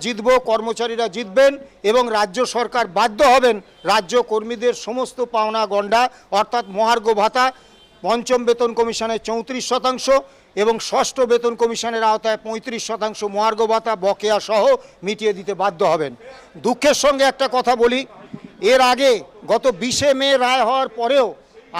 জিতব, কর্মচারীরা জিতবেন এবং রাজ্য সরকার বাধ্য হবেন রাজ্য কর্মীদের সমস্ত পাওনা গণ্ডা, অর্থাৎ মহার্ঘ ভাতা, পঞ্চম বেতন কমিশনের চৌত্রিশ শতাংশ এবং ষষ্ঠ বেতন কমিশনের আওতায় পঁয়ত্রিশ শতাংশ মহার্ঘ ভাতা, বকেয়া সহ মিটিয়ে দিতে বাধ্য হবেন। দুঃখের সঙ্গে একটা কথা বলি, এর আগে গত বিশে মে রায় হওয়ার পরেও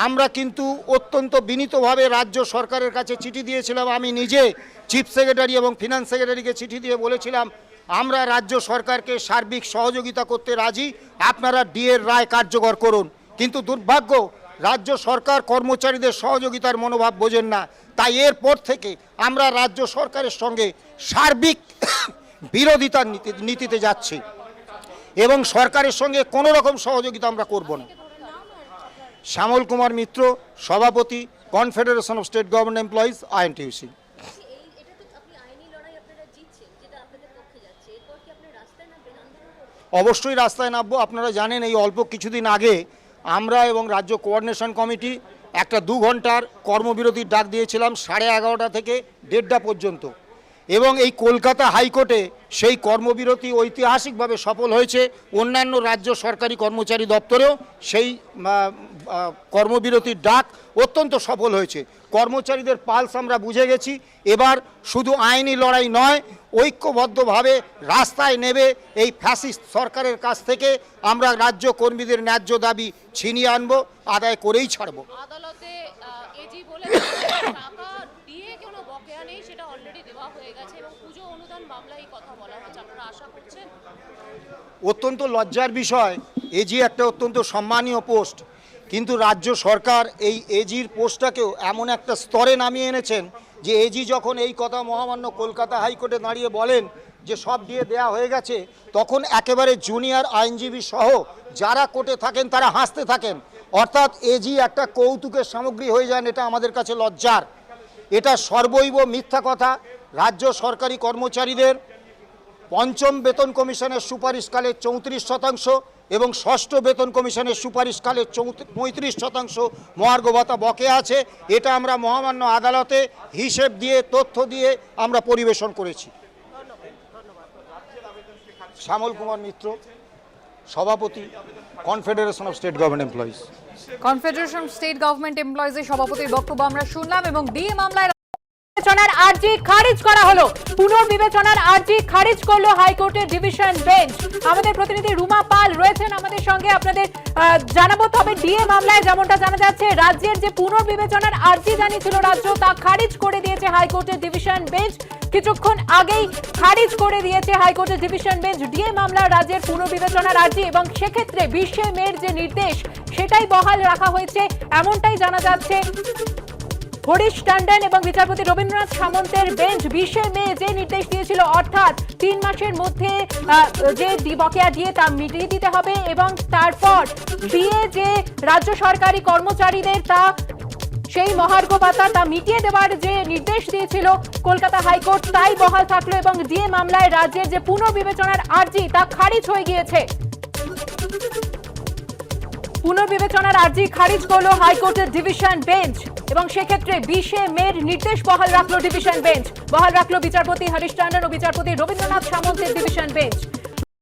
আমরা কিন্তু অত্যন্ত বিনীতভাবে রাজ্য সরকারের কাছে চিঠি দিয়েছিলাম। আমি নিজে চিফ সেক্রেটারি এবং ফিনান্স সেক্রেটারিকে চিঠি দিয়ে বলেছিলাম আমরা রাজ্য সরকারকে সার্বিক সহযোগিতা করতে রাজি। আপনারা ডিএর রায় কার্যকর করুন। কিন্তু দুর্ভাগ্য, রাজ্য সরকার কর্মচারীদের সহযোগিতার মনোভাব বোঝেন না। তাই এরপর থেকে আমরা রাজ্য সরকারের সঙ্গে সার্বিক বিরোধিতার নীতিতে যাচ্ছি। এবং সরকারের সঙ্গে কোনো রকম সহযোগিতা আমরা করব না। শ্যামল কুমার মিত্র, সভাপতি confederation of state government employees INTUC এই এটা তো আপনি আইনি লড়াই আপনারা জিতছেন যেটা আপনাদের পক্ষে যাচ্ছে এরপর কি আপনি রাস্তায় নামবেন আন্দোলন করবেন? অবশ্যই রাস্তায় নামবো। আপনারা জানেন এই অল্প কিছুদিন আগে আমরা এবং রাজ্য কোঅর্ডিনেশন কমিটি একটা দু ঘণ্টার কর্মবিরতির ডাক দিয়েছিলাম, সাড়ে এগারোটা থেকে দেড়টা পর্যন্ত। এবং এই কলকাতা হাইকোর্টে সেই কর্মবিরতি ঐতিহাসিকভাবে সফল হয়েছে। অন্যান্য রাজ্য সরকারি কর্মচারী দপ্তরেও সেই কর্মবিরতির ডাক অত্যন্ত সফল হয়েছে। কর্মচারীদের পালস আমরা বুঝে গেছি। এবার শুধু আইনি লড়াই নয়, ঐক্যবদ্ধভাবে রাস্তায় নেবে এই ফ্যাসিস্ট সরকারের কাছ থেকে। আমরা রাজ্য কর্মীদের ন্যায্য দাবি ছিনিয়ে আনব, আদায় করেই ছাড়বো। এজি বলে টাকা দিয়ে কোনো বকেয়া নেই, সেটা অলরেডি দেওয়া হয়ে গেছে এবং পুজো অনুদান মামলায় কথা বলা আপনারা আশা করছেন? অত্যন্ত লজ্জার বিষয়, এজি একটা অত্যন্ত সম্মানীয় পোস্ট। কিন্তু রাজ্য সরকার এই এজির পোস্টটাকেও এমন একটা স্তরে নামিয়ে এনেছেন যে এজি যখন এই কথা মহামান্য কলকাতা হাইকোর্টে দাঁড়িয়ে বলেন যে সব দিয়ে দেয়া হয়ে গেছে, তখন একেবারে জুনিয়র আইনজীবী সহ যারা কোর্টে থাকেন তারা হাসতে থাকেন। অর্থাৎ এজি একটা কৌতুকের সামগ্রী হয়ে যান এটা আমাদের কাছে লজ্জার। এটা সর্বৈব মিথ্যা কথা। রাজ্য সরকারি কর্মচারীদের পঞ্চম বেতন কমিশনের সুপারিশকালে চৌত্রিশ শতাংশ এবং ষষ্ঠ বেতন কমিশনের সুপারিশকালে পঁয়ত্রিশ শতাংশ মহার্ঘ ভাতা বকে আছে। এটা আমরা মহামান্য আদালতে হিসেব দিয়ে, তথ্য দিয়ে আমরা পরিবেশন করেছি। শ্যামল কুমার মিত্র। সভাপতি confederation of state government employees confederation state government এমপ্লয়িজের সভাপতির বক্তব্য আমরা শুনলাম এবং ডিএ মামলায় বিবেচনার আর্জি খারিজ করা হলো। পুনর্বিবেচনার আর্জি খারিজ করল হাইকোর্টের ডিভিশন বেঞ্চ। আমাদের প্রতিনিধি রুমা পাল রয়েছেন আমাদের সঙ্গে। আপনাদের জানাব তবে ডিএ মামলায় যেমনটা জানা যাচ্ছে, রাজ্যের যে পুনর্বিবেচনার আর্জি জানিয়েছিল রাজ্য, তা খারিজ করে দিয়েছে হাইকোর্টের ডিভিশন বেঞ্চ। কিছুক্ষণ আগেই খারিজ করে দিয়েছে হাইকোর্টের ডিভিশন বেঞ্চ। ডিএ মামলা রাজ্যের পুনর্বিবেচনার আর্জি এবং সেক্ষেত্রে বিশে মের যে নির্দেশ, সেটাই বহাল রাখা হয়েছে, এমনটাই জানা যাচ্ছে। হরিশ টান্ডন এবং বিচারপতি রবীন্দ্রনাথ সামন্তের বেঞ্চ বিশে মে যে নির্দেশ দিয়েছিল, অর্থাৎ তিন মাসের মধ্যে যে বকেয়া দিয়ে তা মিটিয়ে দিতে হবে এবং তারপর দিয়ে যে রাজ্য সরকারি কর্মচারীদের তা, সেই মহার্ঘ ভাতা তা মিটিয়ে দেওয়ার যে নির্দেশ দিয়েছিল কলকাতা হাইকোর্ট, তাই বহাল থাকল এবং ডিএ মামলায় রাজ্যের যে পুনর্বিবেচনার আর্জি তা খারিজ হয়ে গিয়েছে। পুনর্বিবেচনার আর্জি খারিজ করল হাইকোর্টের ডিভিশন বেঞ্চ। এবং সেক্ষেত্রে বিশে মের নির্দেশ বহাল রাখল ডিভিশন বেঞ্চ বহাল রাখল বিচারপতি হরিশ টান্ডন ও বিচারপতি রবীন্দ্রনাথ সামন্তের ডিভিশন বেঞ্চ